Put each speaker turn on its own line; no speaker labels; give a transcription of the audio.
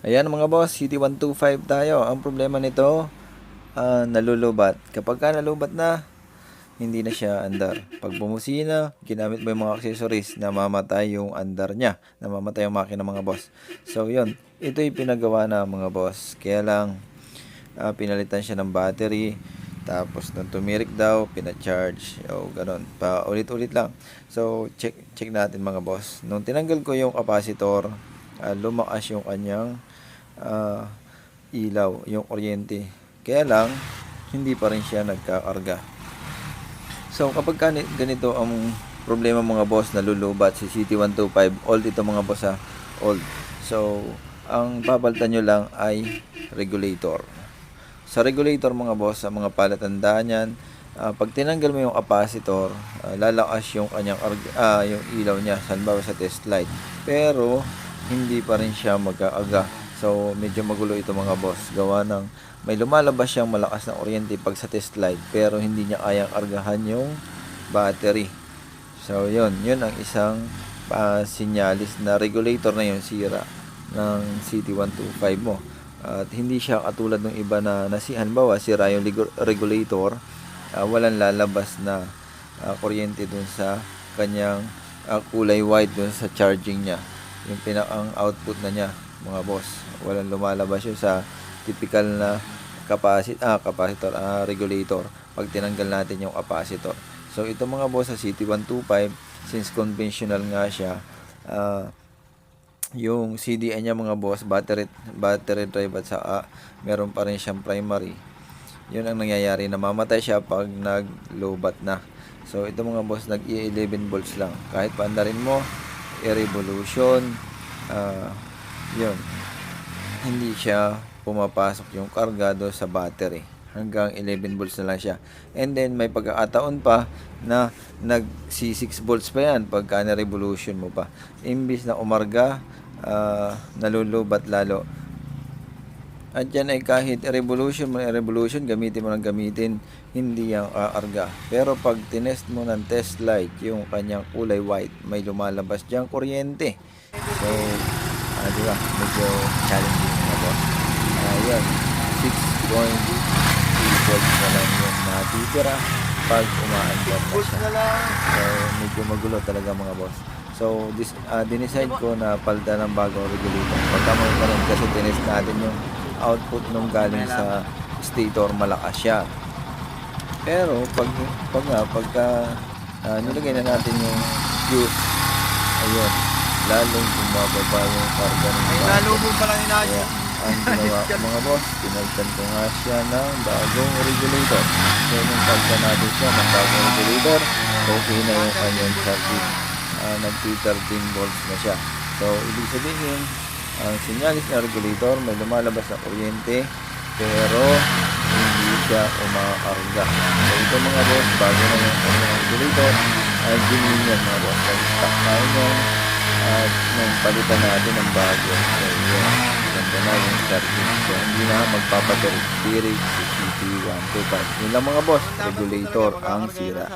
Ayan mga boss, CT125 tayo. Ang problema nito, ah, nalulubat. Kapag ka nalubat na, hindi na siya andar. Pag bumusina, ginamit mo yung mga accessories, namamatay yung andar niya. Namamatay yung makina mga boss. So yun, ito yung pinagawa na mga boss. Kaya lang, ah, pinalitan siya ng battery. Tapos nung tumirik daw, pinacharge. O ganun. Pa ulit-ulit lang. So check check natin mga boss. Nung tinanggal ko yung capacitor, ah, lumakas yung kanyang ah, ilaw, yung kuryente. Kaya lang, hindi pa rin siya nagkakarga. So kapag ka ni- ganito ang problema mga boss na lulubat si CT125, old ito mga boss ha, old. So ang papalitan nyo lang ay regulator. Sa regulator mga boss, sa mga palatandaan yan, ah, pag tinanggal mo yung capacitor, ah, lalakas yung kanyang ah, yung ilaw niya, halimbawa sa test light. Pero hindi pa rin siya magkaaga. So medyo magulo ito mga boss. Gawa ng may lumalabas siyang malakas na kuryente pag sa test light pero hindi niya kayang argahan yung battery. So yun, yun ang isang ah, sinyalis na regulator na yung sira ng CT125 mo. At hindi siya katulad ng iba na nasihan bawa sira yung regulator, ah, walang lalabas na ah, kuryente dun sa kanyang ah, kulay white dun sa charging niya. Yung pinakang output na niya, mga boss. Walang lumalabas yun sa typical na capacitor, ah, capacitor, ah, regulator pag tinanggal natin yung capacitor. So ito mga boss sa CT125 since conventional nga siya ah, yung CDI niya mga boss battery battery drive at saka meron pa rin siyang primary yun ang nangyayari namamatay siya pag nag lowbat na so ito mga boss nag 11 volts lang kahit paandarin mo i-revolution ah, yun. Hindi siya pumapasok yung kargado sa battery. Hanggang 11 volts na lang siya. And then may pagkakataon pa na nag C6 volts pa yan pagka na revolution mo pa. Imbis na umarga ah, nalulubat lalo at yan ay kahit revolution mo revolution gamitin mo ng gamitin hindi yan kaarga pero pag tinest mo ng test light yung kanyang kulay white may lumalabas diyang kuryente. So ah, di ba? Medyo challenging na ah, yan. 6.3 volts na lang yung natitira pag umaandar na siya. So, medyo magulo talaga mga boss. So, this, uh, dinicide ko na palda ng bagong regulator. Pagka magkaroon kasi tinest natin yung output nung galing sa stator, malakas siya. Pero, pag, pag nga, pagka uh, nilagay na natin yung fuse, ayun, lalong bumababa yung karga ng
lalo mo palang
Kaya,
inayos.
ang ginawa ko mga boss, pinagtan ko nga siya ng bagong regulator. So, nung pagka natin siya ng bagong regulator, okay na yung kanyang circuit. Uh, nag-13 volts na siya. So, ibig sabihin, ang sinyalis na regulator, may lumalabas na kuryente, pero hindi siya umakarga. So, ito mga boss, bago na yung kanyang regulator, ay genuine yan mga boss. Nag-stock tayo niyan at nang palitan natin ng bago. So, yun. Ganda na yung charging. So, hindi na magpapatirik si CT125. Yun lang mga boss, regulator ang sira.